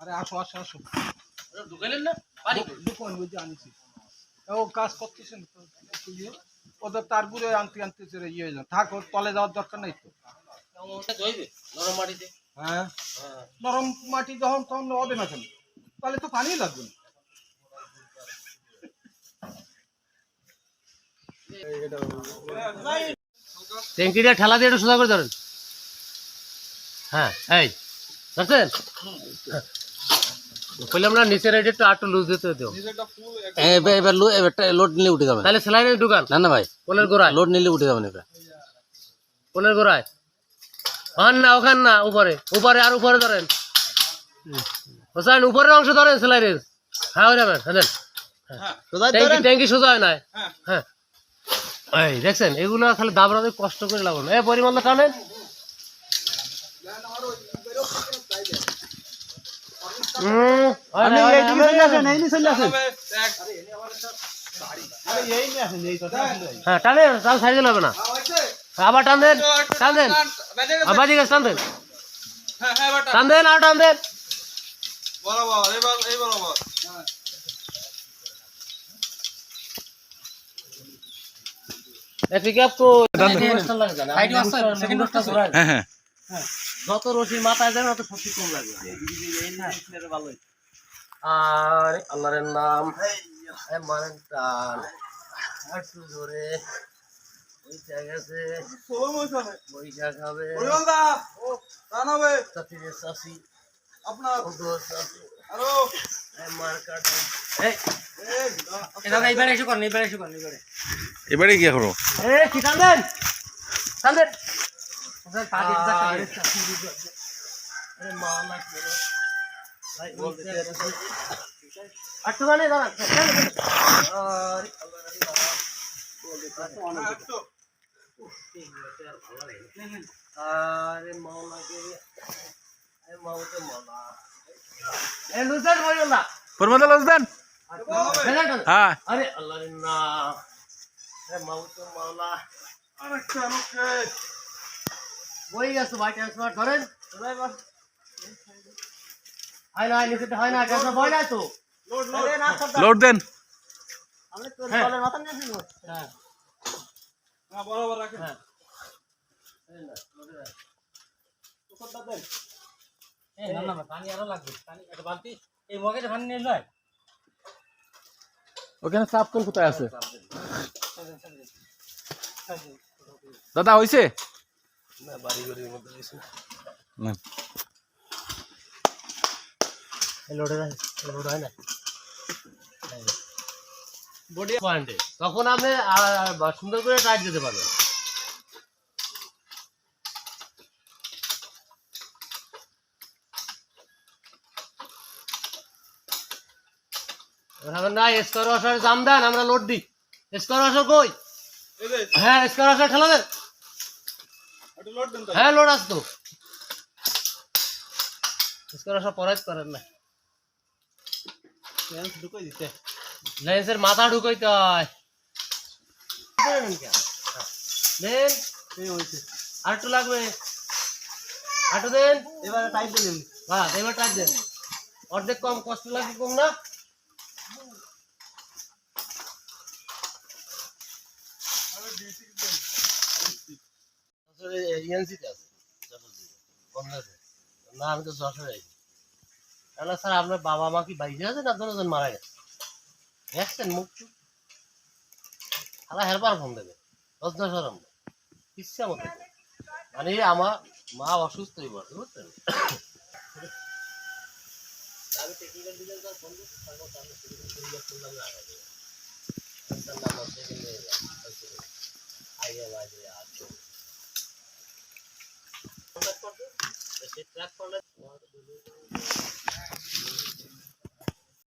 আরে আসো আসো আসো। ঢুকাইলেন না? দোকান বুঝে আনছি। ও কাজ করতেছেন। ওদের তার গুড়ে আনতে আনতে চলে ইয়ে হয়ে যায় থাক ওর তলে যাওয়ার দরকার নেই তো। নরম মাটিতে। হ্যাঁ। হ্যাঁ। নরম মাটি যখন তখন হবে না কেন? তাহলে তো পানি লাগবে না। ট্যাঙ্কিটা ঠেলা দিয়ে একটু সোজা করে ধরেন। হ্যাঁ এই ধরছেন? বললাম না নিচের এটা একটু আটটু লুজ দিতে হতো এবার এবার লো- এবারটা লোড নিলে উঠে যাবে। তাহলে সেলাইনের দোকান না না ভাই কোলের গোড়ায়। লোড নিলে উঠে যাবেন এবার। কোলের গোড়ায়। ওখান না ওখান না উপরে। উপরে আর উপরে ধরেন। হোসেন উপরের অংশ ধরেন সেলাইনের। হ্যাঁ ওই যাবেন হ্যাঁ ট্যাঙ্কি ট্যাঙ্কি সোজা হয় না হ্যাঁ। এই দেখছেন? এগুলো খালি দাবড়াতে কষ্ট করে লাগানো এ পরিমাণটা টানেন। হুম, হয় না, হয় না, হ্যাঁ টানে তাহলে সাইজ হবে না হ্যাঁ, আবার টান দেন টান দেন আবার দিকে টান দেন টান দেন আর টান দেন পিক আপ তো হ্যাঁ হ্যাঁ যত রশি মাথায় দেন অত শক্তি কম লাগে আর আল্লাহরের নাম। মারেন টান। একটু বৈশাখ হবে। চাষি। আপনার মার এবারে কি করো এ কি টান দেন টান দেন আরে না আর আরে মাওলাকে আরে মাওতে মাওলা এ লুজার বলিও না পরমাদা লজ হ্যাঁ আরে আল্লাহর নাম আরে মাওতে মাওলা আরেকটা লোকে বই গেছে ভাই ট্রান্সফার ধরেন। হয় না নিচে হয় না ট্রান্সফার হয় না তো। লোড দেন। হ্যাঁ। হ্যাঁ বরাবর রাখেন। হ্যাঁ। ওখানে চাপ কোন কোথায় আছে? দাদা হইছে? না লোডে লোড হয় না। বডি পয়েন্টে তখন আপনি সুন্দর করে টাইট দিতে পারবেন। না স্কোয়ার ওয়াশার জাম দেন আমরা লোড দিই। স্কোয়ার ওয়াশার কই? হ্যাঁ স্কোয়ার ওয়াশার ঠেলা দেন। হ্যাঁ লোড আসতো স্কোয়ার ওয়াশার পরে করেন না। লেন্স ঢুকাই দিতে। লেন্সের মাথা ঢুকাইতে হয়। দেন। আর একটু লাগবে। আটু দেন। এবারে টাইট দিলেন হ্যাঁ এবার টাইট দেন। অর্ধেক কম কষ্ট লাগবে কম না? আমি তাহলে স্যার, আপনার বাবা মা কি বাইরে আছে না দুজন মারা গেছে? দেখছেন মুখ খালা হেল্পার ফোন দেবে ইচ্ছা মতো। মানে আমার মা অসুস্থ হয়ে পড়ছে বুঝছেন? আমি টেকনিক্যাল ডিজাইন ফোন করছি তারপর তাহলে করলাম আগে তার আইডিয়া বাজে আছে। Sit that for a little while.